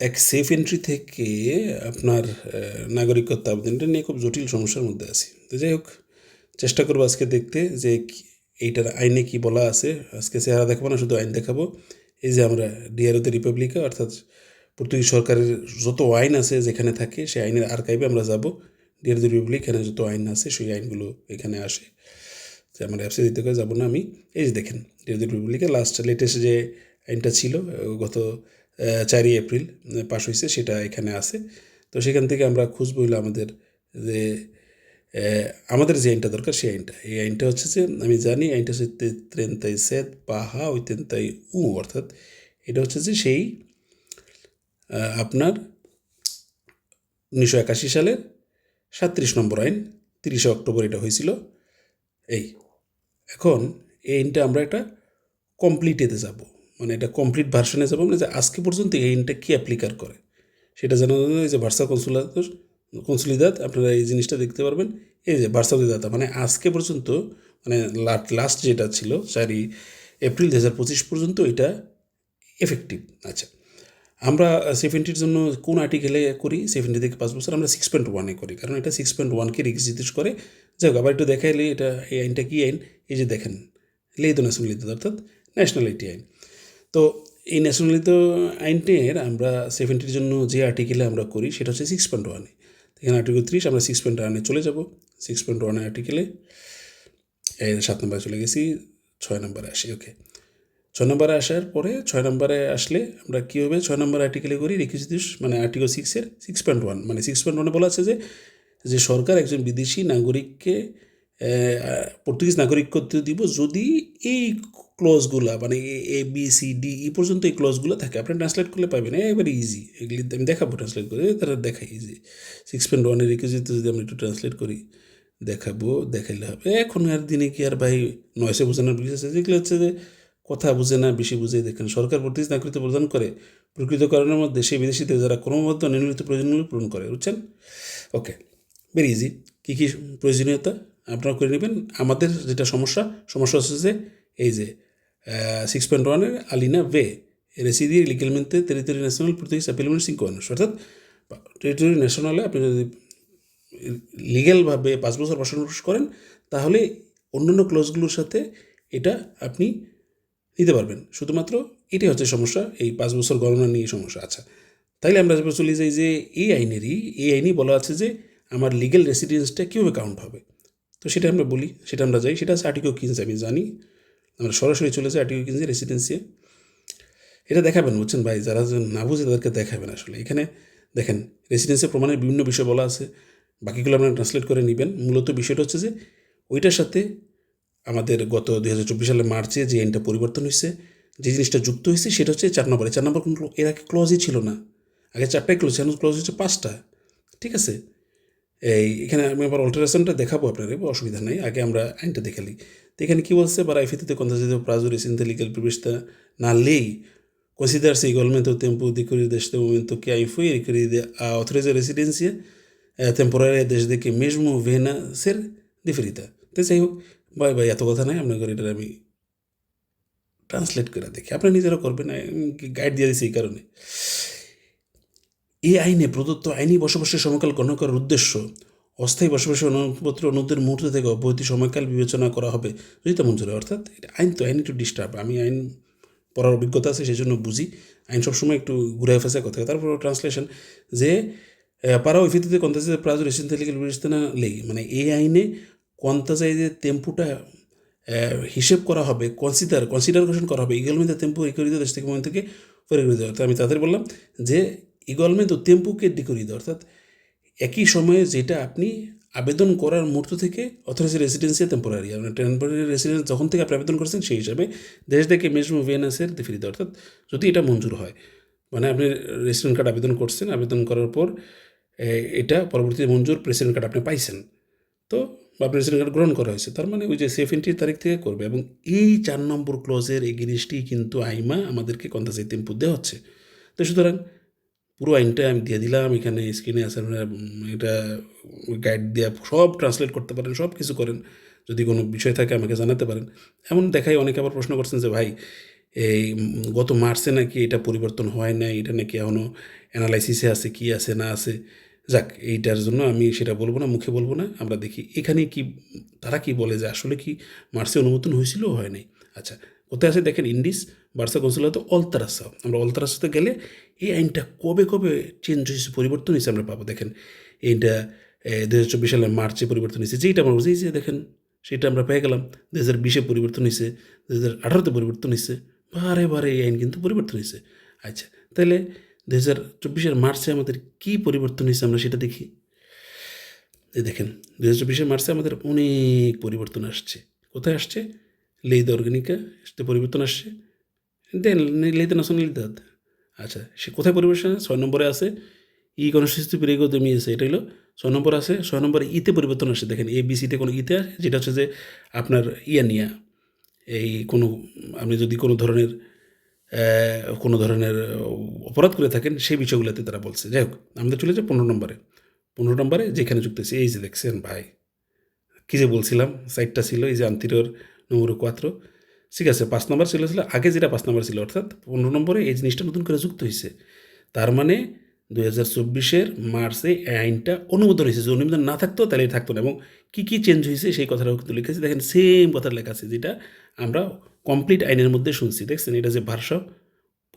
এক SEF entry থেকে আপনার নাগরিকত্ব আবেদনটা নিয়ে খুব জটিল সমস্যার মধ্যে আছি। তো যাই হোক, চেষ্টা করব আজকে দেখতে যে এইটার আইনে কি বলা আছে। আজকে চেহারা দেখাবো না, শুধু আইন দেখাবো। এই যে আমরা ডিআরও দ্য রিপাবলিকা অর্থাৎ পর্তুগিজ সরকারের যত আইন আছে যেখানে থাকে, সেই আইনের আর্কাইভে আমরা যাব। ডিআর দ্য রিপাবলিক এখানে যত আইন আছে, সেই আইনগুলো এখানে আসে। যে আমার অ্যাপসে দিতে করে যাব না আমি। এই যে দেখেন ডিআর দ্য রিপাবলিকের লাস্ট লেটেস্ট যে আইনটা ছিল গত চারই এপ্রিল পাশ হয়েছে সেটা এখানে আছে। তো সেখান থেকে আমরা খুঁজবো হইল আমাদের যে আমাদের যে আইনটা দরকার, সেই আইনটা। এই আইনটা হচ্ছে যে, আমি জানি আইনটা হচ্ছে ত্রেন্তাই সেত পাহা, ওই তেন্তাই উ, অর্থাৎ এটা হচ্ছে যে সেই আপনার উনিশশো একাশি সালের সাতত্রিশ নম্বর আইন, তিরিশে অক্টোবর এটা হয়েছিল এই, এখন এই আইনটা আমরা একটা কমপ্লিটেতে যাব। মানে এটা কমপ্লিট ভার্সনে যাব মানে যে আজকে পর্যন্ত এই আইনটা কী অ্যাপ্লিকার করে? সেটা জানার জন্য এই যে ভার্সা কনসুলাত কনসুলিদাত আপনারা এই জিনিসটা দেখতে পারবেন। এই যে ভার্সা দাতা মানে আজকে পর্যন্ত মানে লাস্ট যেটা ছিল চারই এপ্রিল দু হাজার পঁচিশ পর্যন্ত এটা এফেক্টিভ আচ্ছা আমরা সেভেন্টির জন্য কোন আর্টিকেলে করি? সেভেন্টি থেকে পাঁচ বছর, আমরা সিক্স পয়েন্ট ওয়ানে করি। কারণ এটা সিক্স পয়েন্ট ওয়ানকে রিজিস্ট্রেট করে। যাই হোক, আবার একটু দেখাইলে এটা, এই আইনটা কী আইন? এই যে দেখেন লেইতো ন্যাশনালিত অর্থাৎ ন্যাশনালিটি আইন। তো এই ন্যাশনালিত আইনটির আমরা সেভেন্টির জন্য যে আর্টিকেলে আমরা করি, সেটা হচ্ছে সিক্স পয়েন্ট ওয়ানে এখানে আর্টিকেল ত্রিশ আমরা সিক্স পয়েন্ট ওয়ানে চলে যাব। সিক্স পয়েন্ট ওয়ানে আর্টিকেলে সাত নম্বরে চলে গেছি, ছয় নম্বরে আসি ওকে ছয় নম্বরে আসার পরে, ছয় নম্বরে আসলে আমরা কী হবে ছয় নম্বর আর্টিকেলে করি? রিকুইজিটিস মানে আর্টিকেল সিক্সের সিক্স পয়েন্ট ওয়ান মানে সিক্স পয়েন্ট ওয়ানে বলা আছে যে যে সরকার একজন বিদেশি নাগরিককে পর্তুগিজ নাগরিকত্ব দিব যদি এই ক্লজগুলা মানে A B C D E পর্যন্ত এই ক্লজগুলো থাকে। আপনি ট্রান্সলেট করলে পাবেন একবারে ইজি এগুলি আমি দেখাবো ট্রান্সলেট করে, তারা দেখাই ইজি সিক্স পয়েন্ট ওয়ানের রিকুইজিট যদি আমরা একটু ট্রান্সলেট করি, দেখাবো, দেখাইলে হবে। এখন আর দিনে কি আর ভাই নয়সে বোঝানোর বিষয় আছে যেগুলো হচ্ছে যে কথা বুঝে না, বেশি বুঝে, দেখেন সরকার পর্তুগিজ নাগরিকত্ব প্রদান করে, প্রকৃত কারণের মধ্যে সেই বিদেশিদের যারা ক্রমবদ্ধ নির্মিত প্রয়োজনগুলো পূরণ করে, বুঝছেন? ওকে ভেরি ইজি কী কী প্রয়োজনীয়তা? আপনারা করে নেবেন। আমাদের যেটা সমস্যা সমস্যা হচ্ছে যে, এই যে সিক্স পয়েন্ট ওয়ানের আলিনা ভে রেসিডি লিগেলমেন্টে টেরিটরি ন্যাশনাল প্রতি অ্যাপিলমেন্ট সিঙ্ক অর্থাৎ টেরিটরি ন্যাশনালে আপনি যদি লিগ্যালভাবে পাঁচ বছর বসবাস করেন তাহলে অন্যান্য ক্লোজগুলোর সাথে এটা আপনি নিতে পারবেন। শুধুমাত্র এটাই হচ্ছে সমস্যা, এই পাঁচ বছর গণনা নিয়ে সমস্যা। আচ্ছা তাইলে আমরা চলে যাই যে এই আইনেরই, এই আইনেই বলা আছে যে আমার লিগ্যাল রেসিডেন্সটা কীভাবে কাউন্ট হবে। তো সেটা আমরা বলি, সেটা আমরা যাই, সেটা হচ্ছে আর্টিকেল কিনস আমি জানি। আমরা সরাসরি চলে যাই আর্টিকেল কিনসে রেসিডেন্সিয়ে এটা দেখাবেন, বুঝছেন ভাই? যারা না বুঝে তাদেরকে দেখাবেন আসলে। এখানে দেখেন রেসিডেন্সের প্রমাণের বিভিন্ন বিষয় বলা আছে। বাকিগুলো আপনারা ট্রান্সলেট করে নেবেন। মূলত বিষয়টা হচ্ছে যে, ওইটার সাথে আমাদের গত দুই হাজার চব্বিশ সালের মার্চে যে আইনটা পরিবর্তন হয়েছে, যে জিনিসটা যুক্ত হয়েছে, সেটা হচ্ছে চার নম্বরে। চার নম্বর কোনো এর আগে ক্লজই ছিল না। আগে চারটাই ক্লোজ এখন ক্লোজ হচ্ছে পাঁচটা। ঠিক আছে? এই এখানে আমি আবার অল্টারেশনটা দেখাবো আপনারা অসুবিধা নাই। আগে আমরা আইনটা দেখালি তো এখানে কী বলছে? বা আইফিতে কন্দাজিত প্রাজুরিস ইন দ্য লিগাল প্রবেশটা না লেই কনসিডার সেই গভর্নমেন্ট টেম্পু দিকরি দেশ তো কে আই ফুই রিকরি দে অথরাইজ রেসিডেন্সিয়া টেম্পোরারি দেশ দেখে মেজমু ভেনা সের দিফরিতা তো যাই হোক, বাই ভাই এত কথা নাই, আপনাকে এটা আমি ট্রান্সলেট করে দেখি। আপনি নিজেরা করবেন গাইড দিয়ে দিছি এই কারণে। এই আইনে প্রদত্ত আইনি বসবাসের সময়কাল গণনা করার উদ্দেশ্য অস্থায়ী বসবাসের অনুমতিপত্র অনুমতির মুহূর্ত থেকে অব্যাহতি সময়কাল বিবেচনা করা হবে যদি তা মঞ্জুর। অর্থাৎ আইন তো, আইন একটু ডিস্টার্ব আমি আইন পড়ার অভিজ্ঞতা আছে সেই জন্য বুঝি আইন সবসময় একটু ঘুরে ফেসে কথা, তারপর ট্রান্সলেশন যে পারা ওই ভিত্তিতে কন্তাজে প্রাজ রেসিডেন্ট লিগেল বিবেচনা লেই মানে এই আইনে কন্তাজাই যে টেম্পুটা হিসেব করা হবে কনসিডার কনসিডারেশন করা হবে ইগলমেন্ট টেম্পু রিকরিত দেশ থেকে মন থেকে পরিকরিত অর্থাৎ আমি তাদের বললাম যে ইগলমেন্ট ও টেম্পুকে ডিকরিত অর্থাৎ একই সময়ে যেটা আপনি আবেদন করার মুহূর্ত থেকে অথরাইজ রেসিডেন্সিয়া টেম্পোরারি মানে টেম্পোরারি রেসিডেন্স যখন থেকে আপনি আবেদন করছেন সেই হিসাবে দেশ থেকে মেজমু ভিএনএসের দিফিরিত অর্থাৎ যদি এটা মঞ্জুর হয় মানে আপনি রেসিডেন্ট কার্ড আবেদন করছেন, আবেদন করার পর এটা পরবর্তীতে মঞ্জুর প্রেসিডেন্ট কার্ড আপনি পাইছেন। তো বা প্রেসিডেন্ট কার্ড গ্রহণ করা হয়েছে, তার মানে ওই যে সেফ এন্ট্রির তারিখ থেকে করবে এবং এই চার নম্বর ক্লোজের এই জিনিসটি কিন্তু আইমা আমাদেরকে কন্তাসাই টেম্পু দেওয়া হচ্ছে। তো সুতরাং পুরো আইনটা আমি দিয়ে দিলাম, এখানে স্ক্রিনে আছে আপনারা এটা গাইড দেওয়া সব ট্রান্সলেট করতে পারেন, সব কিছু করেন। যদি কোনো বিষয় থাকে আমাকে জানাতে পারেন। এমন দেখাই অনেকে আবার প্রশ্ন করছেন যে, ভাই, এই গত মার্চে নাকি এটা পরিবর্তন হয় না এটা নাকি এখনও অ্যানালাইসিসে আছে, কি আছে, না আছে? যাক, এইটার জন্য আমি সেটা বলব না, মুখে বলব না, আমরা দেখি এখানে কি, তারা কি বলে যে আসলে কি মার্চে অনুমোদন হয়েছিল, হয় নাই? আচ্ছা কোথায় আছে দেখেন ইন্ডিস, বার্সা কনসুলাতে অলতারাসা। আমরা অলতারাসাতে গেলে এই আইনটা কবে কবে চেঞ্জ হয়েছে, পরিবর্তন হয়েছে আমরা পাবো। দেখেন এইটা দু হাজার চব্বিশ সালের মার্চে পরিবর্তন হয়েছে যেটা আমরা বলছি যে দেখেন সেটা আমরা পেয়ে গেলাম। দু হাজার বিশে পরিবর্তন হয়েছে দু হাজার আঠারোতে পরিবর্তন হয়েছে, বারে বারে এই আইন কিন্তু পরিবর্তন হয়েছে। আচ্ছা তাহলে দু হাজার চব্বিশের মার্চে আমাদের কী পরিবর্তন হয়েছে আমরা সেটা দেখি। দেখেন দু হাজার চব্বিশের মার্চে আমাদের অনেক পরিবর্তন আসছে। কোথায় আসছে? লেইদ অর্গানিকা সেটা পরিবর্তন আসছে দেন লেইতে ন্যাশনাল আচ্ছা সে কোথায় পরিবর্তন? ছয় নম্বরে আছে ই কনস্টিটিউসি পেরিগো তুমি আছে এটা হলো ছয় নম্বর আছে ছয় নম্বরে ইতে পরিবর্তন আসে দেখেন এ বি সিতে কোনো ইতে আসে যেটা হচ্ছে যে আপনার ইয়া নিয়া এই কোনো আপনি যদি কোনো ধরনের কোনো ধরনের অপরাধ করে থাকেন সেই বিষয়গুলোতে তারা বলছে যাই হোক আমাদের চলে যায় পনেরো নম্বরে পনেরো নম্বরে যেখানে যুক্ত এই যে দেখছেন ভাই কী যে বলছিলাম সাইটটা ছিল এই যে আন্তিরোর নম্বর কোয়াত্র ঠিক আছে, পাঁচ নম্বর ছিল ছিল, আগে যেটা পাঁচ নম্বর ছিল, অর্থাৎ পনেরো নম্বরে এই জিনিসটা নতুন করে যুক্ত হয়েছে তার মানে দু হাজার চব্বিশের মার্চে এই আইনটা অনুমোদন হয়েছে যে অনুমোদন না থাকতো তাহলে থাকতো না, এবং কী কী চেঞ্জ হয়েছে সেই কথাটাও কিন্তু লিখেছে দেখেন সেম কথা লেখা আছে, যেটা আমরা কমপ্লিট আইনের মধ্যে শুনছি, দেখছেন, এটা যে ভার্স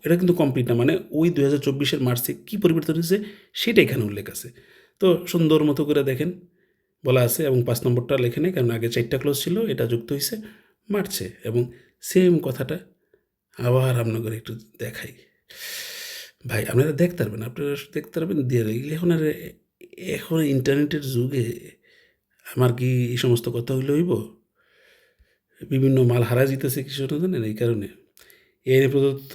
এটা কিন্তু কমপ্লিট না মানে ওই দুই হাজার চব্বিশের মার্চে কী পরিবর্তন হয়েছে সেটা এখানে উল্লেখ আছে। তো সুন্দর মতো করে দেখেন বলা আছে এবং পাঁচ নম্বরটা লেখে নেই কারণ আগে চারটা ক্লোজ ছিল এটা যুক্ত হয়েছে মারছে এবং সেম কথাটা আবার আপনাদের একটু দেখাই ভাই আপনারা দেখতে পারবেন আপনারা দেখতে পারবেন দিয়ে এখন আর এখন ইন্টারনেটের যুগে আমার কি এই সমস্ত কথা হইলে হইব বিভিন্ন মাল হারা যেতেছে কিছু না জানেন এই কারণে এই আইনে প্রদত্ত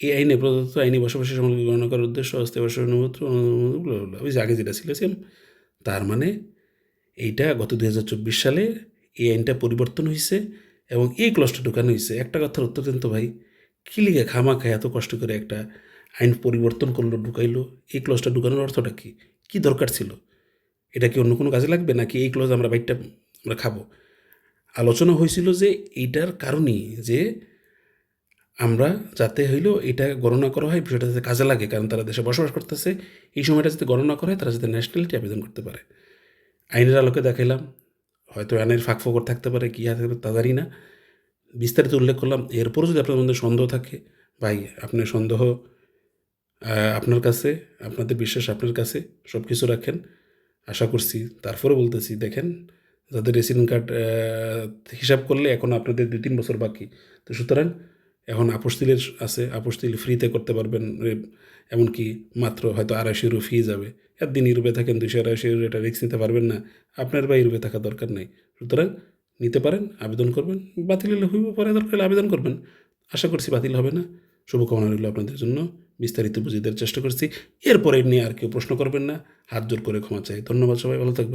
এই আইনে প্রদত্ত আইনি বসবাসের সম্পর্কে গণনা করার উদ্দেশ্য অস্থায়ী ওই যে আগে যেটা ছিল সেম তার মানে এইটা গত দুই হাজার চব্বিশ সালে এই আইনটা পরিবর্তন হয়েছে এবং এই ক্লসটা ঢুকানো হয়েছে একটা কথার উত্তর দেন তো ভাই, কী লিগে খামা খায় এত কষ্ট করে একটা আইন পরিবর্তন করল, ঢুকাইলো? এই ক্লসটা ঢুকানোর অর্থটা কী? কী দরকার ছিল? এটা কি অন্য কোনো কাজে লাগবে নাকি এই ক্লজ আমরা বাইকটা আমরা খাব? আলোচনা হয়েছিল যে এইটার কারণেই যে আমরা যাতে হইল এটা গণনা করা হয়, বিষয়টা যাতে কাজে লাগে, কারণ তারা দেশে বসবাস করতেছে, এই সময়টা যাতে গণনা করা হয়, তারা যাতে ন্যাশনালিটি আবেদন করতে পারে। আইনের আলোকে দেখাইলাম, হয়তো আইনের ফাঁক ফকর থাকতে পারে, কী পারে তা জানি না। বিস্তারিত উল্লেখ করলাম, এরপরও যদি আপনার মধ্যে সন্দেহ থাকে, ভাই আপনার সন্দেহ আপনার কাছে, আপনাদের বিশ্বাস আপনার কাছে সব কিছু রাখেন। আশা করছি তারপরে বলতেছি, দেখেন, যাদের রেসিডেন্ট কার্ড হিসাব করলে এখন আপনাদের দুই তিন বছর বাকি। তো সুতরাং এখন আপস্তিলের আছে আপস্তিল ফ্রিতে করতে পারবেন এমনকি মাত্র হয়তো আড়াইশো ইউরো ফি যাবে। একদিন ইউরোপে থাকেন দুশো আড়াইশো ইউরো এটা রিক্স নিতে পারবেন না। আপনার বা ইউরোপে থাকা দরকার নেই। সুতরাং নিতে পারেন, আবেদন করবেন, বাতিল হলে হইব, পরে দরকার হলে আবেদন করবেন। আশা করছি বাতিল হবে না। শুভকামনা রইল আপনাদের জন্য। বিস্তারিত বুঝিয়ে দেওয়ার চেষ্টা করছি। এরপরে নিয়ে আর কেউ প্রশ্ন করবেন না। হাত জোর করে ক্ষমা চাই। ধন্যবাদ সবাই, ভালো থাকবেন।